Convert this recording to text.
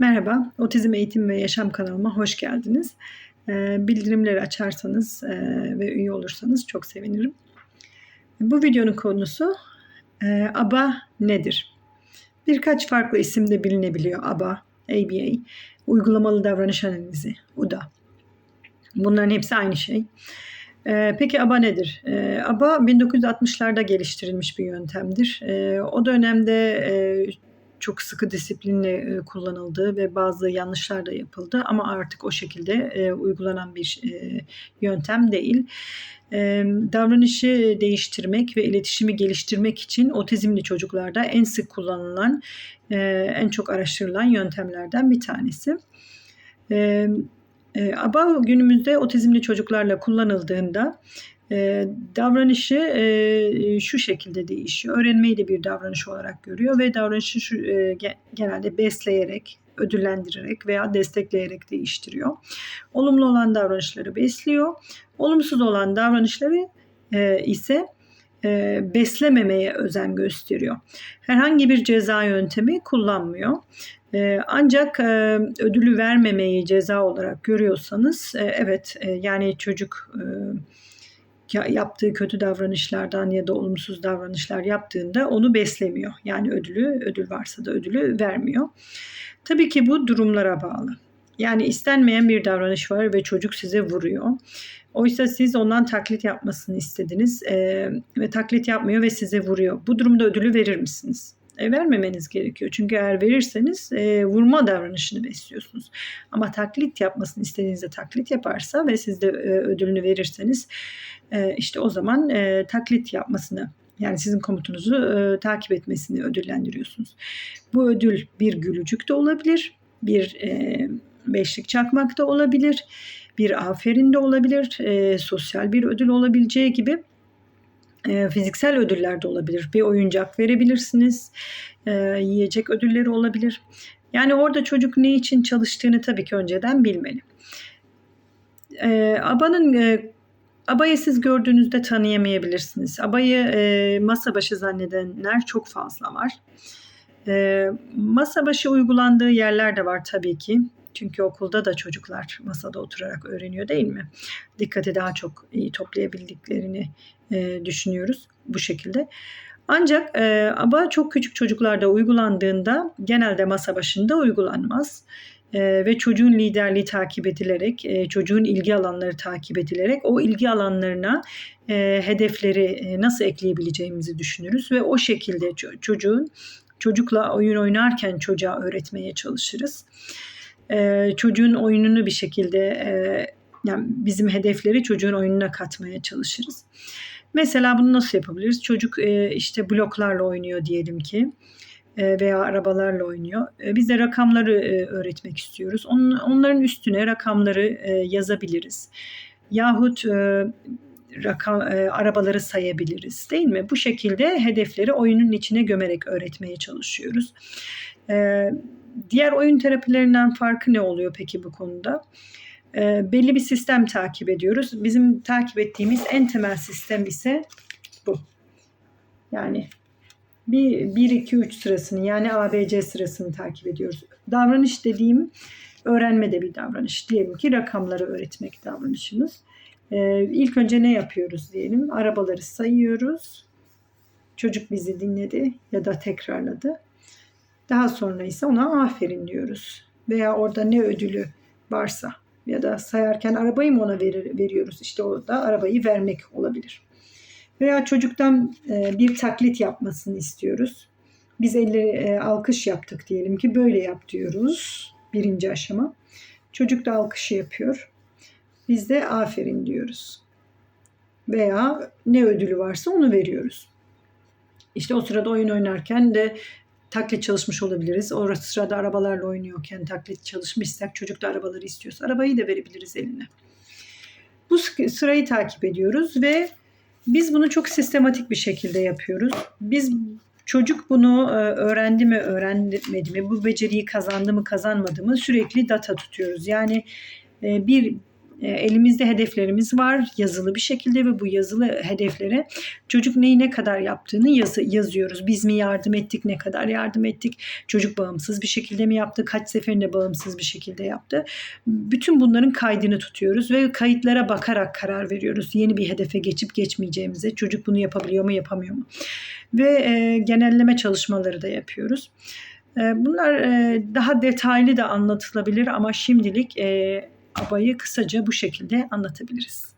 Merhaba, Otizm Eğitim ve Yaşam kanalıma hoş geldiniz. Ee, Bildirimleri açarsanız e, ve üye olursanız çok sevinirim. Bu videonun konusu e, ABA nedir? Birkaç farklı isimde bilinebiliyor ABA, ABA, uygulamalı davranış analizi, UDA. Bunların hepsi aynı şey. Ee, Peki ABA nedir? ABA 1960'larda geliştirilmiş bir yöntemdir. O dönemde e, çok sıkı disiplinle e, kullanıldı ve bazı yanlışlar da yapıldı ama artık o şekilde e, uygulanan bir e, yöntem değil. Davranışı değiştirmek ve iletişimi geliştirmek için otizmli çocuklarda en sık kullanılan, en çok araştırılan yöntemlerden bir tanesi. ABA günümüzde otizmli çocuklarla kullanıldığında e, davranışı e, şu şekilde değişiyor. Öğrenmeyi de bir davranış olarak görüyor ve davranışı şu, e, genelde besleyerek, ödüllendirerek veya destekleyerek değiştiriyor. Olumlu olan davranışları besliyor. Olumsuz olan davranışları e, ise e, beslememeye özen gösteriyor. Herhangi bir ceza yöntemi kullanmıyor. E, ancak e, ödülü vermemeyi ceza olarak görüyorsanız e, evet e, yani çocuk e, yaptığı kötü davranışlardan ya da olumsuz davranışlar yaptığında onu beslemiyor. Yani ödülü, ödül varsa da ödülü vermiyor. Tabii ki bu durumlara bağlı. Yani istenmeyen bir davranış var ve çocuk size vuruyor. Oysa siz ondan taklit yapmasını istediniz e, ve taklit yapmıyor ve size vuruyor. Bu durumda ödülü verir misiniz? E, vermemeniz gerekiyor. Çünkü eğer verirseniz e, vurma davranışını besliyorsunuz. Ama taklit yapmasını istediğinizde taklit yaparsa ve siz de e, ödülünü verirseniz e, işte o zaman e, taklit yapmasını yani sizin komutunuzu e, takip etmesini ödüllendiriyorsunuz. Bu ödül bir gülücük de olabilir, bir e, beşlik çakmak da olabilir, bir aferin de olabilir, e, sosyal bir ödül olabileceği gibi e, fiziksel ödüller de olabilir. Bir oyuncak verebilirsiniz, e, yiyecek ödülleri olabilir. Yani orada çocuk ne için çalıştığını tabii ki önceden bilmeli. E, ABA'nın Abayı siz gördüğünüzde tanıyamayabilirsiniz. Abayı masa başı zannedenler çok fazla var. Masa başı uygulandığı yerler de var tabii ki. Çünkü okulda da çocuklar masada oturarak öğreniyor değil mi? Dikkati daha çok iyi toplayabildiklerini e, düşünüyoruz bu şekilde. Ancak e, ABA çok küçük çocuklarda uygulandığında genelde masa başında uygulanmaz. E, ve çocuğun liderliği takip edilerek, e, çocuğun ilgi alanları takip edilerek o ilgi alanlarına e, hedefleri e, nasıl ekleyebileceğimizi düşünürüz ve o şekilde ço- çocuğun çocukla oyun oynarken çocuğa öğretmeye çalışırız. E, çocuğun oyununu bir şekilde e, yani bizim hedefleri çocuğun oyununa katmaya çalışırız. Mesela bunu nasıl yapabiliriz? Çocuk e, işte bloklarla oynuyor diyelim ki veya arabalarla oynuyor. Biz de rakamları öğretmek istiyoruz. onların üstüne rakamları yazabiliriz. Yahut rakam, arabaları sayabiliriz değil mi? Bu şekilde hedefleri oyunun içine gömerek öğretmeye çalışıyoruz. Diğer oyun terapilerinden farkı ne oluyor peki bu konuda? belli bir sistem takip ediyoruz. Bizim takip ettiğimiz en temel sistem ise bu. Yani bir 1 2 3 sırasını yani ABC sırasını takip ediyoruz. Davranış dediğim öğrenme de bir davranış. Diyelim ki rakamları öğretmek davranışımız. Ee, ilk önce ne yapıyoruz diyelim? Arabaları sayıyoruz. Çocuk bizi dinledi ya da tekrarladı. Daha sonra ise ona aferin diyoruz. Veya orada ne ödülü varsa ya da sayarken arabayı mı ona verir, veriyoruz? İşte o da arabayı vermek olabilir. Veya çocuktan e, bir taklit yapmasını istiyoruz. Biz elleri e, alkış yaptık diyelim ki böyle yap diyoruz. Birinci aşama. Çocuk da alkışı yapıyor. Biz de aferin diyoruz. Veya ne ödülü varsa onu veriyoruz. İşte o sırada oyun oynarken de taklit çalışmış olabiliriz. O sırada arabalarla oynuyorken taklit çalışmışsak çocuk da arabaları istiyorsa arabayı da verebiliriz eline. Bu sırayı takip ediyoruz ve biz bunu çok sistematik bir şekilde yapıyoruz. Biz çocuk bunu e, öğrendi mi, öğrenmedi mi, bu beceriyi kazandı mı, kazanmadı mı sürekli data tutuyoruz. Yani e, bir elimizde hedeflerimiz var yazılı bir şekilde ve bu yazılı hedeflere çocuk neyi ne kadar yaptığını yazı, yazıyoruz. Biz mi yardım ettik, ne kadar yardım ettik, çocuk bağımsız bir şekilde mi yaptı, kaç seferinde bağımsız bir şekilde yaptı. Bütün bunların kaydını tutuyoruz ve kayıtlara bakarak karar veriyoruz. Yeni bir hedefe geçip geçmeyeceğimize, çocuk bunu yapabiliyor mu, yapamıyor mu? Ve e, genelleme çalışmaları da yapıyoruz. E, bunlar e, daha detaylı da anlatılabilir ama şimdilik e, abayı kısaca bu şekilde anlatabiliriz.